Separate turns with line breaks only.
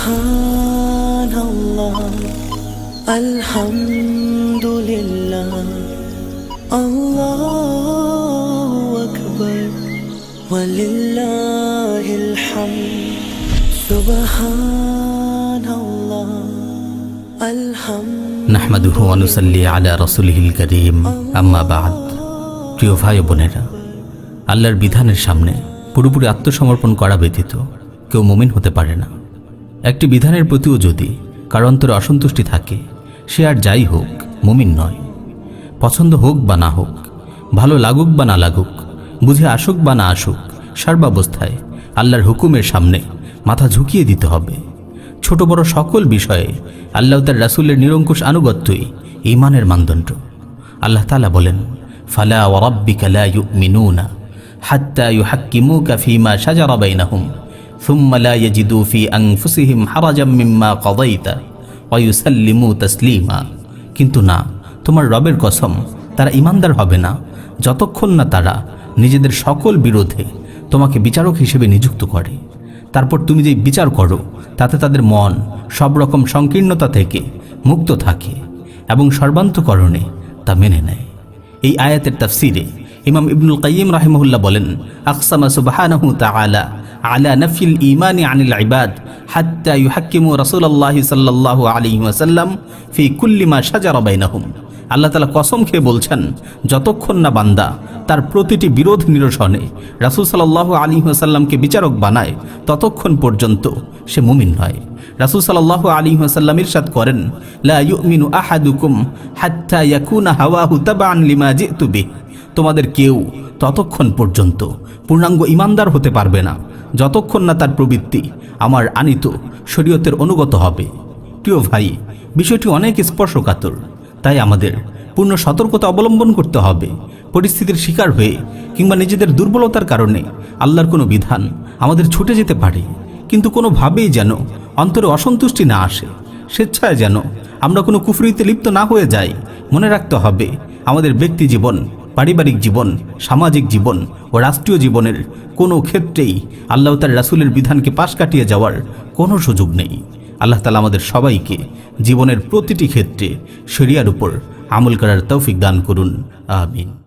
سبحان الله الحمد لله الله أكبر ولله الحمد سبحان الله الحمد
নাহমাদুহু অনুসাল্লি আলা রসুলহিল করিম আম্মা বাদ প্রিয় ভাই ও বোনেরা আল্লাহর বিধানের সামনে পুরোপুরি আত্মসমর্পণ করা ব্যতীত কেউ মুমিন হতে পারে না একটি বিধানের প্রতিও যদি কারও অন্তরে অসন্তুষ্টি থাকে, সে আর যাই হোক, মুমিন নয়। পছন্দ হোক বা না হোক, ভালো লাগুক বা না লাগুক, বুঝে আসুক বা না আসুক, সর্বাবস্থায় আল্লাহর হুকুমের সামনে মাথা ঝুঁকিয়ে দিতে হবে। ছোট বড় সকল বিষয়ে আল্লাহ তার রাসুলের নিরঙ্কুশ আনুগত্যই ইমানের মানদণ্ড। আল্লাহ তালা বলেন, ফালা ওয়ারাব্বিকা লা ইউমিনুনা হাত্তা ইউহাক্কিমুকা ফীমা শাজারা বাইনাহুম। কিন্তু না, তোমার রবের কসম, তারা ইমানদার হবে না। যতক্ষণ না তারা নিজেদের সকল বিরোধে তোমাকে বিচারক হিসেবে নিযুক্ত করে। তারপর তুমি যে বিচার করো, তাতে তাদের মন সব রকম সংকীর্ণতা থেকে মুক্ত থাকে এবং সর্বান্তকরণে তা মেনে নেয়। এই আয়াতের তাফসিরে ইমাম ইবনুল কাইয়িম রাহিমহুল্লাহ বলেন আকসামা সুবহানাহু তাআলা আলা নফিল ঈমানি আনিল ইবাদ হাত্তা ইউহাক্কিমু রাসূলুল্লাহি সাল্লাল্লাহু আলাইহি ওয়াসাল্লাম ফি কুল্লি মা শাজারা বাইনাহুম। আল্লাহ তালা কসম খেয়ে বলছেন, যতক্ষণ না বান্দা তার প্রতিটি বিরোধ নিরসনে রাসুল সাল্লাহ আলী আসাল্লামকে বিচারক বানায়, ততক্ষণ পর্যন্ত সে মুমিন নয়। রাসুল সাল্লাহ আলী আসাল্লাম ইরশাদ করেন, লা ইউমিনু আহাদুকুম হাত্তা ইয়াকুনা হাওয়াহু তাবাআন লিমা জিতু বিহ। তোমাদের কেউ ততক্ষণ পর্যন্ত পূর্ণাঙ্গ ইমানদার হতে পারবে না। যতক্ষণ না তার প্রবৃত্তি আমার আনিত শরীয়তের অনুগত হবে। প্রিয় ভাই, বিষয়টি অনেক স্পর্শকাতর। তাই আমাদের পূর্ণ সতর্কতা অবলম্বন করতে হবে। পরিস্থিতির শিকার হয়ে কিংবা নিজেদের দুর্বলতার কারণে আল্লাহর কোনো বিধান আমাদের ছুটে যেতে পারে। কিন্তু কোনোভাবেই যেন অন্তরে অসন্তুষ্টি না আসে, স্বেচ্ছায় যেন আমরা কোনো কুফরিতে লিপ্ত না হয়ে যাই, মনে রাখতে হবে আমাদের ব্যক্তি জীবন পারিবারিক জীবন, সামাজিক জীবন ও রাষ্ট্রীয় জীবনের কোনো ক্ষেত্রেই আল্লাহ তার রাসুলের বিধানকে পাশ কাটিয়ে যাওয়ার কোনো সুযোগ নেই। আল্লাহ তালা আমাদের সবাইকে জীবনের প্রতিটি ক্ষেত্রে শরিয়ার উপর আমল করার তৌফিক দান করুন। আমিন।